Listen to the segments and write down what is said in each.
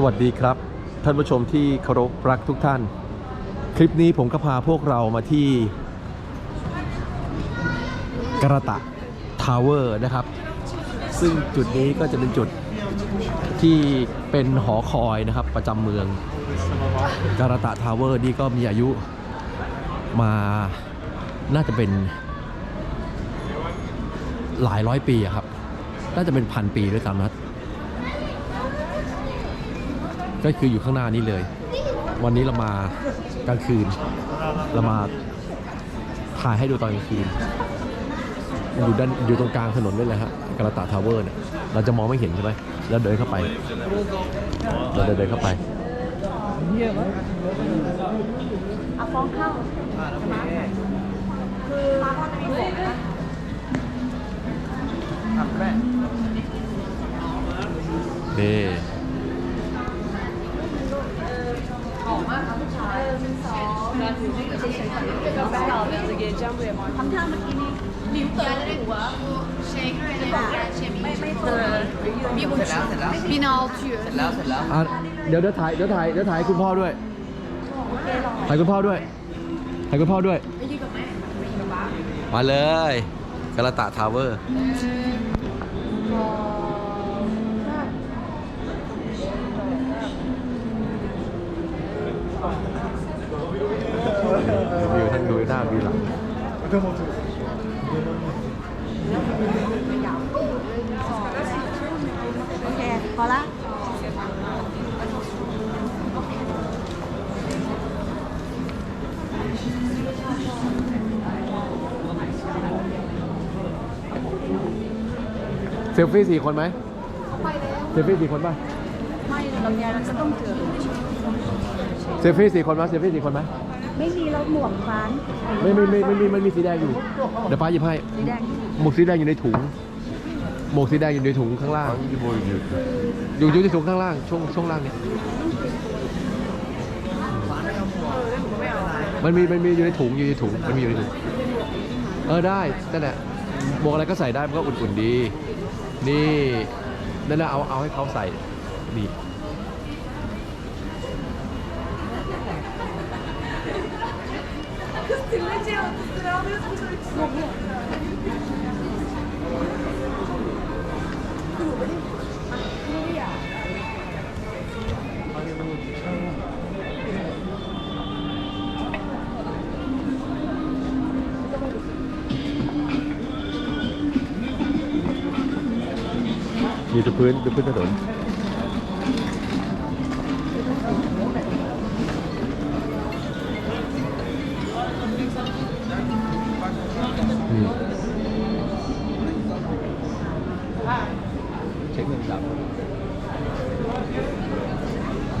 สวัสดีครับ ท่านผู้ชมที่เคารพรักทุกท่าน คลิปนี้ผมก็พาพวกเรามาที่กระตะทาวเวอร์นะครับ ซึ่งจุดนี้ก็จะเป็นจุดที่เป็นหอคอยนะครับประจำเมืองกระตะทาวเวอร์นี่ก็มีอายุมาน่าจะเป็นหลายร้อยปีครับ น่าจะเป็นพันปีด้วยซ้ำนะ ก็คืออยู่ข้างหน้านี้เลย วันนี้เรามากลางคืน เรามาถ่ายให้ดูตอนกลางคืน อยู่ด้านอยู่ตรงกลางถนนนี่เลยฮะกระตาทาวเวอร์เนี่ยเราจะมองไม่เห็นใช่ไหมแล้วเดินเข้าไป เราเดินเดินเข้าไปเอาฟองเข้าคือมาพ่อจะมีหัวนะนี่มมากค่ะผู้ชายเป็นสองเฉยๆก่อนเป็นกาแฟทำท่าเมื่อกี้นี้ลิ้วเตยหัว Shaker and then ไม่ไม่เตย bir buçuk. 1600. แล้วเสร็จแล้ว อะเดี๋ยวเดี๋ยวถ่ายเดี๋ยวถ่ายเดี๋ยวถ่ายคุณพ่อด้วยถ่ายคุณพ่อด้วยถ่ายคุณพ่อด้วยมาเลยกระตะทาวเวอร์ วิวทั้งดูหน้าวิวหลังโอเค พอละเซลฟี่สี่คนไหมเซลฟี่สี่คนป่ะไม่เราเนี่ยเราจะต้องเจอเซลฟี่สี่คนไหมเซลฟี่สี่คนไหมไม่มีแล้วหมวกฟ้านไม่ไม่ไม่ไม่มีมันมีสีแดงอยู่เดี๋ยวป้าหยิบให้สีแดงหมวกสีแดงอยู่ในถุง หมวกสีแดงอยู่ในถุงข้างล่างอยู่อยู่ในถุงข้างล่างช่วงช่วงล่างเนี่ยมันมีมันมีอยู่ในถุงอยู่ในถุงมันมีอยู่ในถุงเออได้นั่นแหละหมวกอะไรก็ใส่ได้มันก็อุ่นๆดี นี่นั่นแหละเอาเอาให้เขาใส่นี่ มีทุกพื้นทุกพื้นถนนนี่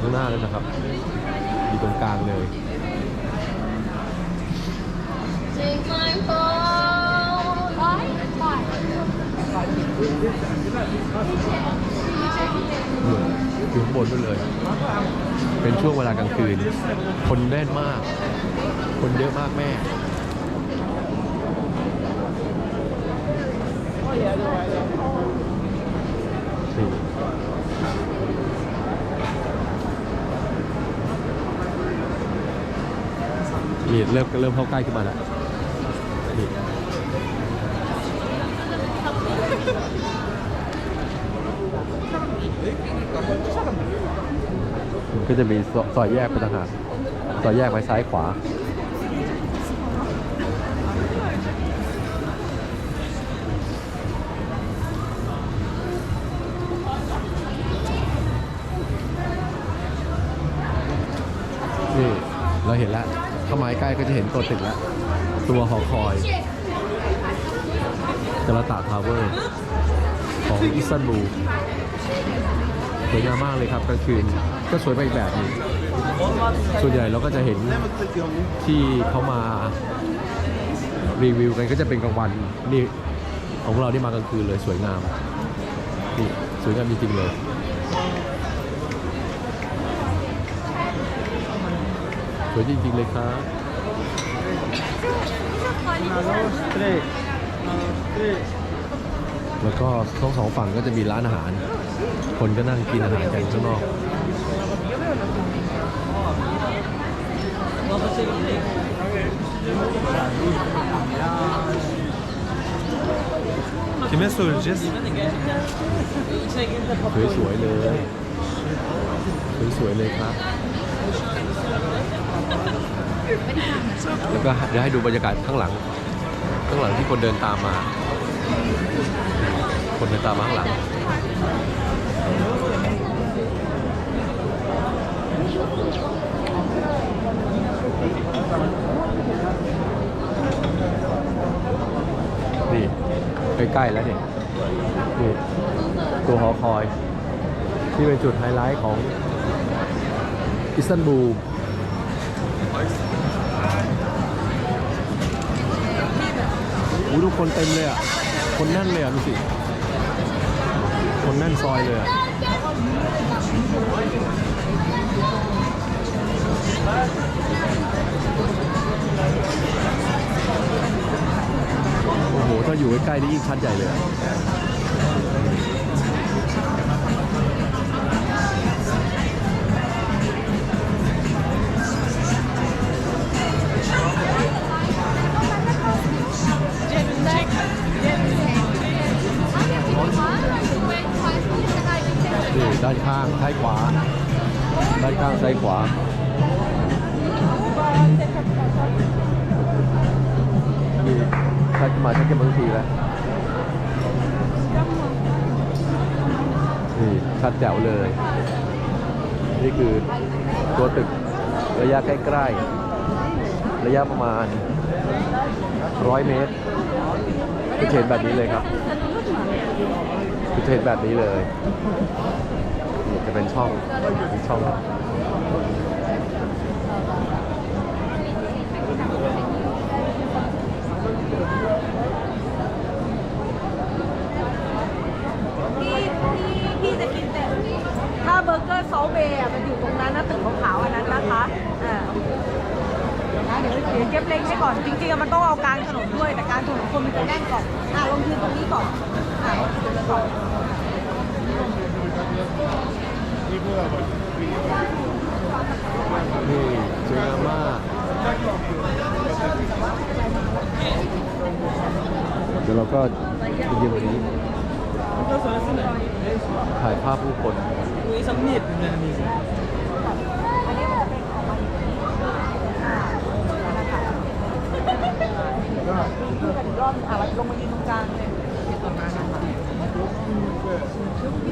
ข้างหน้าเลยนะครับ อยู่ตรงกลางเลย Take my phone. Bye. Bye. อยู่ข้างบนนู่นเลย เป็นช่วงเวลากลางคืน คนแน่นมาก คนเยอะมากแม่ นี่ เริ่มเริ่มเข้าใกล้ขึ้นมาแล้วก็จะมีซอยแยกไปต่างหากซอยแยกไปซ้ายขวานี่เราเห็นแล้ว เข้ามาใกล้ก็จะเห็นตัวตึกแล้ว ตัวหอคอยกระตาทาวเวอร์ของอิสตันบูลสวยงามมากเลยครับกลางคืนก็สวยไปอีกแบบหนึงส่วนใหญ่เราก็จะเห็นที่เขามารีวิวกันก็จะเป็นกลางวันนี่ของเราที่มากลางคืนเลยสวยงามนี่สวยงามจริงๆเลย สวยจริงๆเลยครับแล้วก็ทั้งสองฝั่งก็จะมีร้านอาหาร คนก็นั่งกินอาหารกันข้างนอกคิเมสุจิสสวยๆเลย สวยๆเลยครับ แล้วก็เดี๋ยวให้ดูบรรยากาศข้างหลัง ข้างหลังที่คนเดินตามมา คนเดินตามมาข้างหลังนี่ใกล้ๆแล้วเนี่ยนี่ตัวหอคอย ที่เป็นจุดไฮไลท์ของอิสตันบูล อู้ทุกคนเต็มเลยอะ คนแน่นเลยอะดูสิ คนแน่นซอยเลยอะโอ้โหถ้าอยู่ใกล้ๆนี่ยิ่งชัดใหญ่เลยายขวา ด้านข้างซ้ายขวานี่ชัดขึ้นมาชัดขึ้นมาทุกทีแล้วนี่ชัดแจ๋วเลย นี่คือตัวตึกระยะใกล้ๆ ระยะประมาณ100เมตรจะเห็นแบบนี้เลยครับคือจะเห็นแบบนี้เลย จะเป็นช่องเป็นช่องพี่พี่พี่จะกินแต่ถ้าเบอร์เกอร์ซอลเบย์อะมันอยู่ตรงนั้นนะตึกขาวๆอันนั้นนะคะอ่านะเดี๋ยวเดี๋ยวเก็บเล็งไว้ก่อนจริงๆอะมันต้องเอากลางถนนด้วยแต่กลางถนนคนมันจะแน่นก่อนอ่าลงยืนตรงนี้ก่อนอ่าลงยืนตรงนี้ก่อน นี่สวยงามมากเดี๋ยวเราก็ไปเยืนวันนี้ถ่ายภาพผู้คนอันนี้มันจะเนออกมาอย่างนี้อ่านั่นแหละค่ะพูดกันอีกรอบหนึ่งอะเราลงมายืนตรงกลางเลยตรงนั้นนะคะพี่จะดูเลย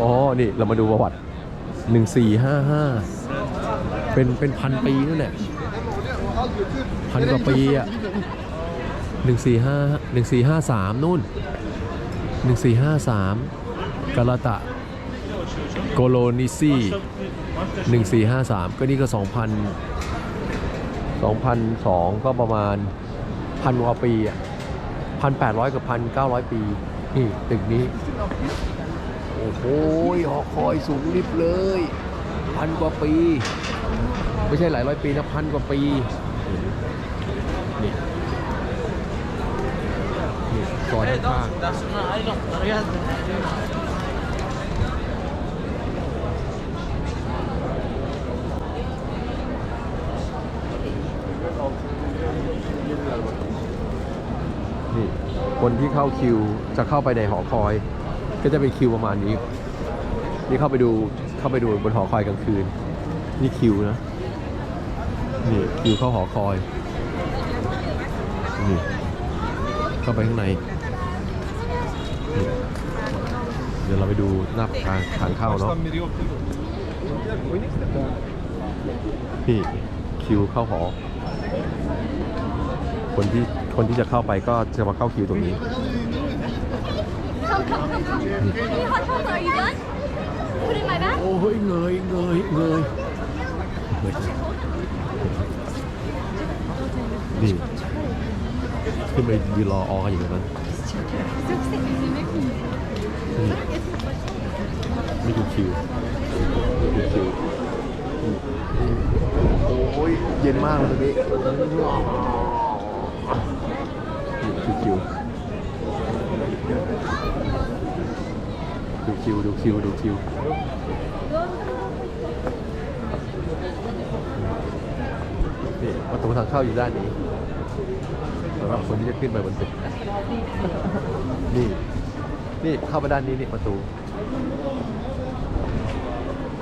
อ๋อ นี่เรามาดูประวัติ 1455 เป็นเป็นพันปีนั่นแหละพันกว่าปีอะ 145 1453 นู่น 1453กาลตะโกโลนิซี1453 ก็นี่ก็ 2,000 2002 ก็ประมาณพันกว่าปีอะ 1,800 กับ 1,900 ปี นี่ตึกนี้ โอ้โหหอคอยสูงลิบเลย พันกว่าปี ไม่ใช่หลายร้อยปีนะพันกว่าปี นี่นี่ซอยข้างๆนี่ คนที่เข้าคิวจะเข้าไปในหอคอย ก็จะเป็นคิวประมาณนี้ นี่เข้าไปดูเข้าไปดูบนหอคอยกลางคืน นี่คิวนะนี่คิวเข้าหอคอยนี่เข้าไปข้างในเดี๋ยวเราไปดูหน้าทางทางเข้าเนาะนี่คิวเข้าหอ คนที่ คนที่จะเข้าไปก็จะมาเข้าคิวตรงนี้ Come, come, come, come. Hey, hot chocolate, are you done? Put it in my bag. โอ้ยเงยเงยเงยนี่ขึ้นไปยืนรอออกันอยู่ตรงนั้นนี่นี่คือคิวนี่คือคิวโอ้ยเย็นมากเลยตรงนี้ นี่คือคิว ดูคิว ดูคิว ดูคิว นี่ประตูทางเข้าอยู่ด้านนี้สำหรับคนที่จะขึ้นไปบนตึกนี่ นี่เข้าไปด้านนี้นี่ประตู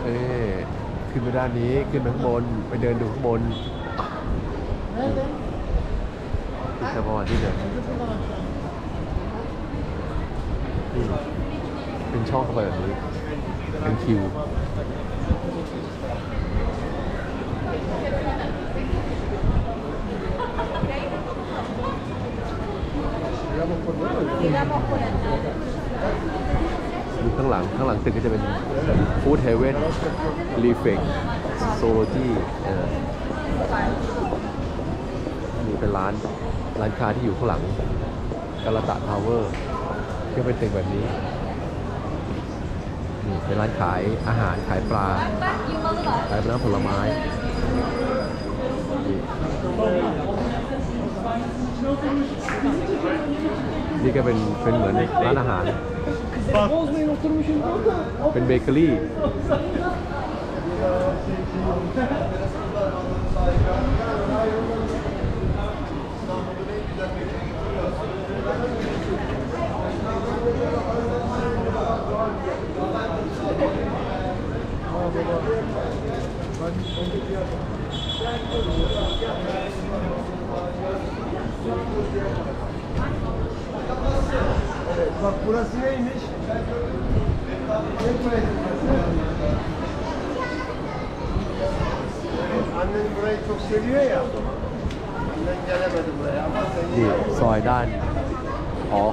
เอ้ขึ้นไปด้านนี้ ขึ้นไปข้างบน ไปเดินดูข้างบน อีกสักประที่เดินนี่เป็นช่องเข้าไปแบบนี้เป็นคิวดูข้างหลังข้างหลังตึกก็จะเป็นฟู้ดเฮเว่นรีเฟกโซโลจี เป็นร้านร้านค้าที่อยู่ข้างหลังกาลตะทาวเวอร์ก็เป็นตึกแบบนี้นี่เป็นร้านขายอาหารขายปลาขายน้ำผลไม้นี่ก็เป็นเป็นเหมือนร้านอาหาร เป็นเบเกอรี่ Bak burası neymiş? Annen burayı çok seviyor ya. Annen gelemedi buraya ama sen นี่ซอยด้านหอ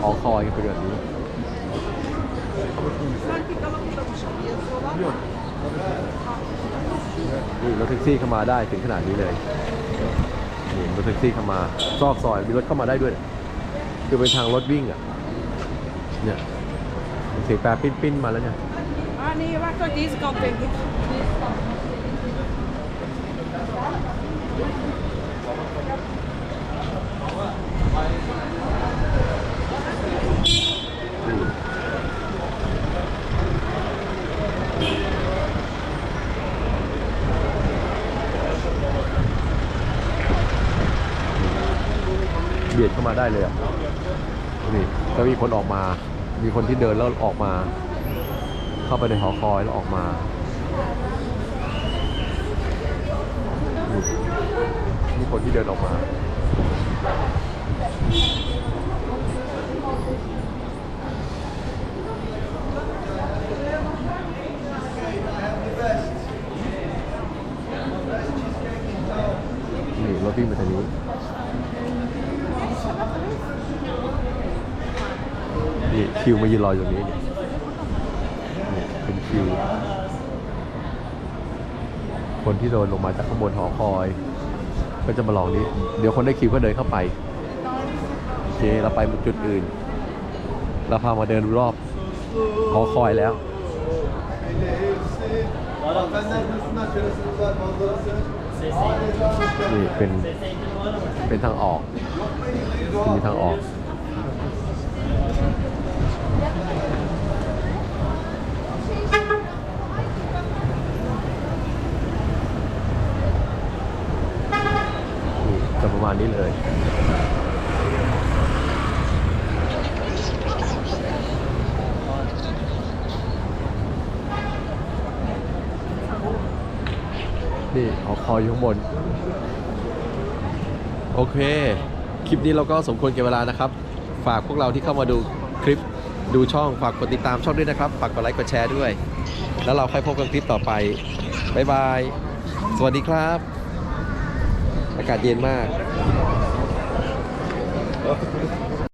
หอคอยก็เป็นแบบนี้ นี่รถแท็กซี่เข้ามาได้ถึงขนาดนี้เลยนี่รถแท็กซี่เข้ามาซอกซอยมีรถเข้ามาได้ด้วย คือเป็นทางรถวิ่งอะ เนี่ยเสียงแปรปิ้นปิ้นๆมาแล้วเนี่ยอันนี้ว่าก็ดิสกอเป็น เบียดเข้ามาได้เลยอะนี่แล้วมีคนออกมา มีคนที่เดินแล้วออกมา เข้าไปในหอคอยแล้วออกมานี่มีคนที่เดินออกมานี่รถวิ่งไปทางนี้ นี่คิวมายืนรออยู่ตรงนี้เนี่ยเนี่ยเป็นคิว คนที่โดนลงมาจากข้างบนหอคอย ก็จะมาลองนี้ เดี๋ยวคนได้คิวก็เดินเข้าไปโอเคเราไปจุดอื่น เราพามาเดินดูรอบหอคอยแล้ว นี่เป็นเป็นทางออกมีทางออกนี่จะประมาณนี้เลย นี่หอคอยอยู่ข้างบน โอเค คลิปนี้เราก็สมควรเก็บเวลานะครับ ฝากพวกเราที่เข้ามาดูคลิปดูช่องฝากกดติดตามช่องด้วยนะครับ ฝากกดไลค์กดแชร์ด้วย แล้วเราค่อยพบกันคลิปต่อไป บ๊ายบาย สวัสดีครับ อากาศเย็นมาก